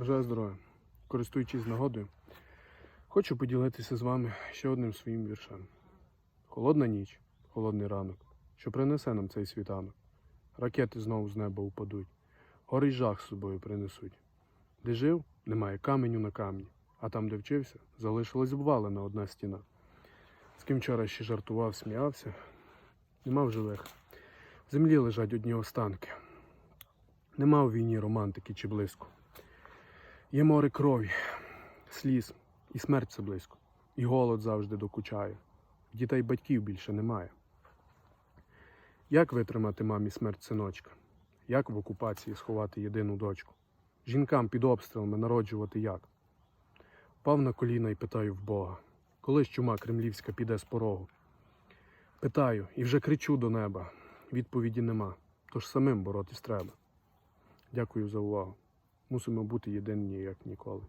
Бажаю здоров'я. Користуючись нагодою, хочу поділитися з вами ще одним своїм віршем. Холодна ніч, холодний ранок, що принесе нам цей світанок. Ракети знову з неба упадуть, гори й жах з собою принесуть. Де жив, немає каменю на камні, а там, де вчився, залишилась обвалена одна стіна. З ким вчора ще жартував, сміявся, нема в живих. В землі лежать одні останки. Нема у війні романтики чи блиску. Є море крові, сліз, і смерть це близько, і голод завжди докучає. Дітей батьків більше немає. Як витримати мамі смерть синочка? Як в окупації сховати єдину дочку? Жінкам під обстрілами народжувати як? Пав на коліна і питаю в Бога, коли ж чума кремлівська піде з порогу? Питаю і вже кричу до неба. Відповіді нема, тож самим боротись треба. Дякую за увагу. Мусимо бути єдині як ніколи.